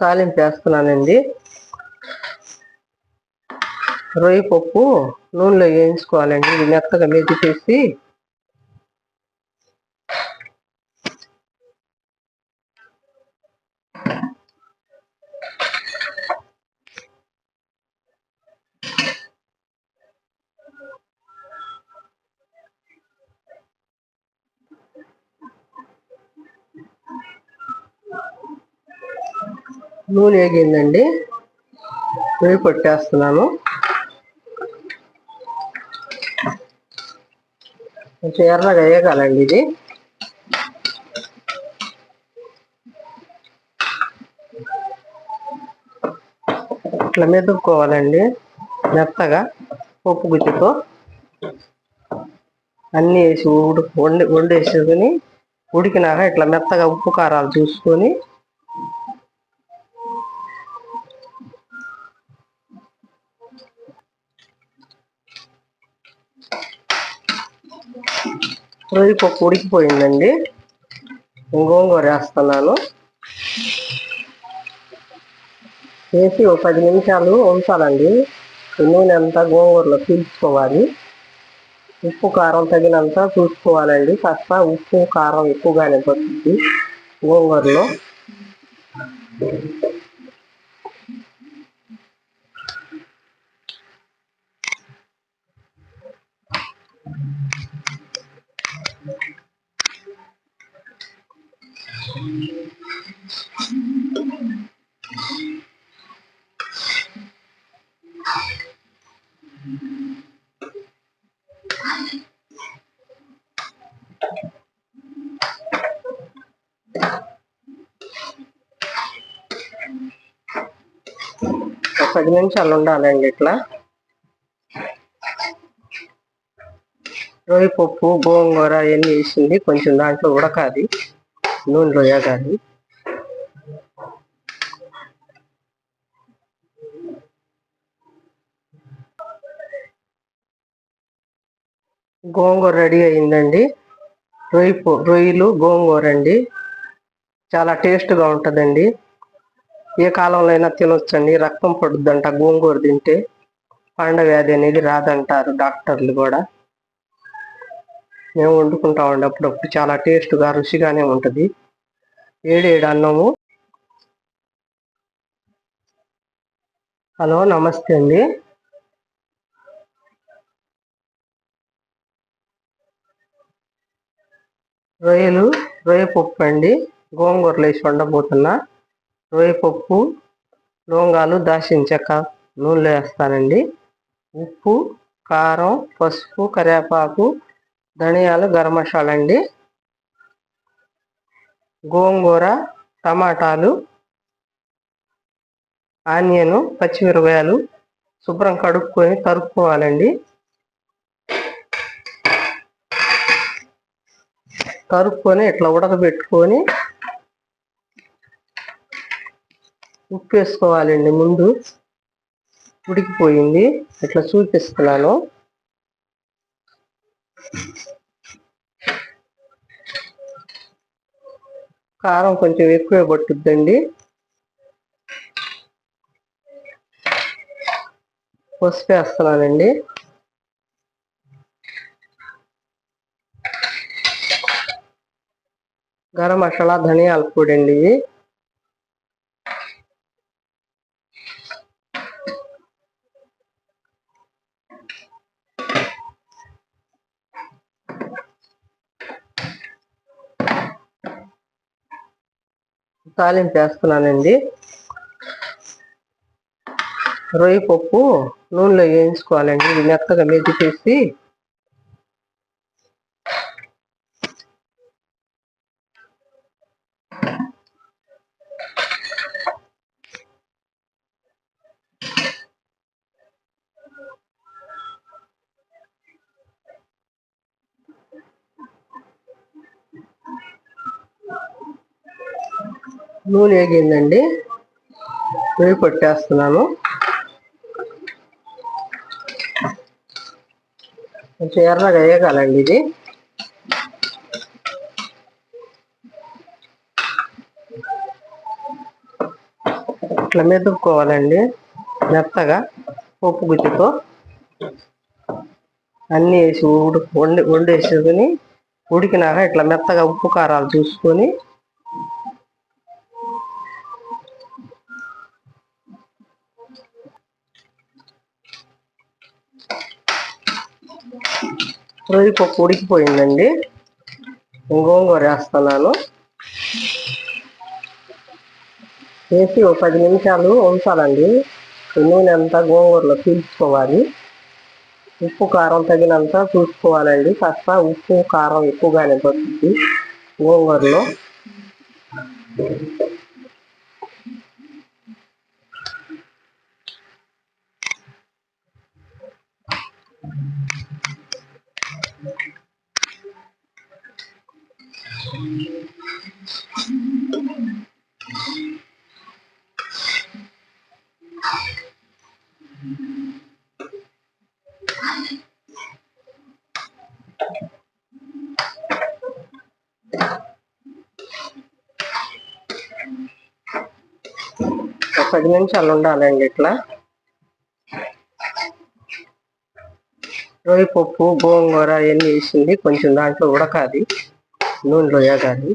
తాలింపు వేస్తున్నానండి. రొయ్య పప్పు నూనెలో వేయించుకోవాలండి. ఇది మెత్తగా మెదిపేసి నూనె వేగిందండి. నూనె కొట్టేస్తున్నాను కొంచెం ఎర్రగా వేయగాలండి ఇది. ఇట్లా మెదుక్కోవాలండి మెత్తగా పప్పు గుజ్జుతో అన్నీ వేసి ఉడు వండి వండేసుకుని ఉడికినాక ఇట్లా మెత్తగా ఉప్పు కారాలు చూసుకొని రొయ్యి పప్పు ఉడికిపోయిందండి గోంగూర వేస్తున్నాను. వేసి ఒక పది నిమిషాలు ఉంచాలండి. నూనె అంతా గోంగూరలో పీల్చుకోవాలి ఉప్పు కారం తగినంత చూసుకోవాలండి. కాస్త ఉప్పు కారం ఎక్కువగానే పడుతుంది గోంగూరలో పది నిమిషాలు ఉండాలండి ఇట్లా. రొయ్య పప్పు గోంగూర అవన్నీ వేసింది కొంచెం దాంట్లో ఉడకాలి. నూనెలో వేగాలి గోంగూర రెడీ అయిందండి. రొయ్య రొయ్యలు గోంగూర అండి. చాలా టేస్ట్గా ఉంటుందండి. ఏ కాలంలో అయినా తినొచ్చండి. రక్తం పడుద్దంట గోంగూర తింటే. పండ వ్యాధి అనేది రాదంటారు డాక్టర్లు కూడా. మేము వండుకుంటామండి అప్పుడప్పుడు చాలా టేస్ట్గా రుచిగానే ఉంటుంది. ఏడేడు అన్నము. హలో నమస్తే అండి. రొయ్యలు రొయ్య పప్పు అండి. గోంగూరలు వేసి వండబోతున్నా. రొయ్య పప్పు లవంగాలు దాచిన చెక్క నూనెలో వేస్తానండి. ఉప్పు కారం పసుపు కరివేపాకు ధనియాలు గరం మసాలా అండి గోంగూర టమాటాలు ఆనియన్ పచ్చిమిరపకాయలు శుభ్రం కడుక్కొని తరుక్కోవాలండి. తరుక్కొని ఇట్లా ఉడకబెట్టుకొని ఉప్పు వేసుకోవాలండి ముందు. ఉడికిపోయింది. ఇట్లా చూపిస్తున్నాను. కారం కొంచెం ఎక్కువే పట్టుద్దండి. పసుపు వేస్తున్నానండి. గరం మసాలా ధనియాల పొడి అండి ఇది తాలింపు వేస్తున్నానండి. రొయ్య పప్పు నూనెలో వేయించుకోవాలండి. ఇది మెత్తగా మెదిపేసి నూనె వేగిందండి. నూనె కొట్టేస్తున్నాను కొంచెం ఎర్రగా వేయగాలండి ఇది. ఇట్లా మెదుపుకోవాలండి. మెత్తగా ఉప్పు గుజ్జుతో. అన్నీ వేసి ఉడి వండి వండేసుకొని ఉడికినాక ఇట్లా మెత్తగా ఉప్పు కారాలు చూసుకొని రోజుపప్పు ఉడికిపోయిందండి. గోంగూర వేస్తున్నాను. వేసి ఒక పది నిమిషాలు ఉంచాలండి. నూనె అంతా గోంగూరలో పీల్చుకోవాలి ఉప్పు కారం తగినంత చూసుకోవాలండి. కాస్త ఉప్పు కారం ఎక్కువగానే పడుతుంది గోంగూరలో. పది నిమిషాలు ఉండాలండి ఇట్లా. రొయ్యి పప్పు గోంగూర అవన్నీ వేసింది. కొంచెం దాంట్లో ఉడకాలి. నూనెలో వేగాలి